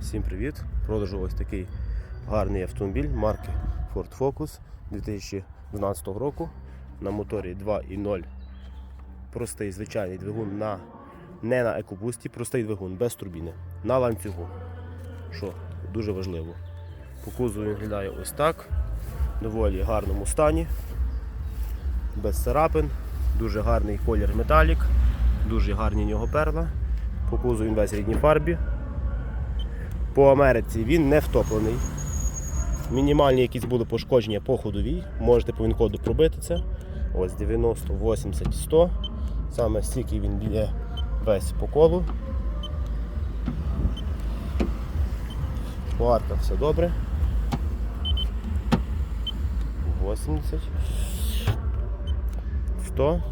Всім привіт! Продажу ось такий гарний автомобіль марки Ford Focus 2012 року на моторі 2.0. Простий звичайний двигун на не на екобусті, простий двигун без турбіни на ланцюгу. Що дуже важливо. По кузову виглядає ось так. В доволі гарному стані, без царапин, дуже гарний колір металік, дуже гарні нього перла. По кузову він весь рідній фарбі. По Америці він не втоплений. Мінімальні якісь були пошкодження по ходовій. Можете по він-коду пробити це. Ось 90, 80, 100. Саме стільки він б'є весь по колу. По арках все добре. 80. 100.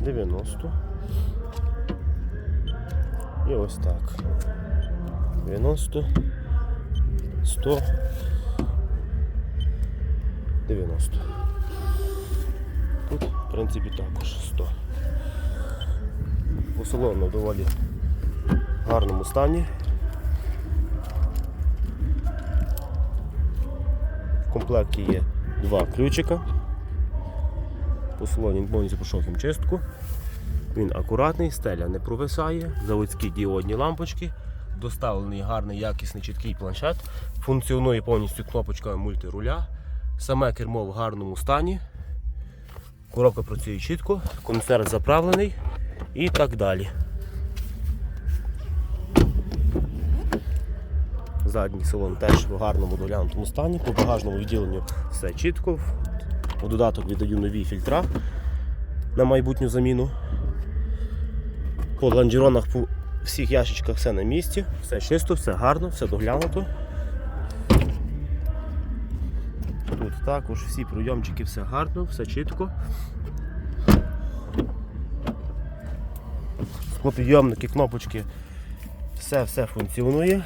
90. І ось так. 90, 100, 90. Тут, в принципі, також 100. По салону в доволі гарному стані. В комплекті є два ключика. По салоні повністю пройшов хімчистку. Він акуратний, стеля не провисає, заводські діодні лампочки, доставлений гарний, якісний, чіткий планшет, функціонує повністю кнопочками мультируля, саме кермо в гарному стані, коробка працює чітко, кондиціонер заправлений і так далі. Задній салон теж в гарному доглянутому стані, по багажному відділенню все чітко. У додаток віддаю нові фільтра на майбутню заміну. По лонжеронах по всіх ящичках все на місці, все чисто, все гарно, все доглянуто. Тут також всі прийомчики, все гарно, все чітко. Склопідйомники, кнопочки, все все функціонує.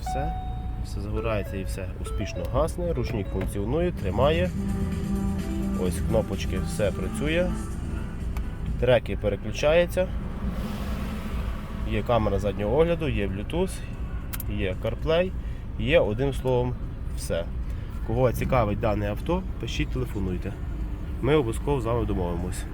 Все, все загорається і все успішно гасне, ручник функціонує, тримає. Ось кнопочки, все працює. Треки переключаються. Є камера заднього огляду, є Bluetooth, є CarPlay, є одним словом все. Кого цікавить дане авто, пишіть, телефонуйте. Ми обов'язково з вами домовимось.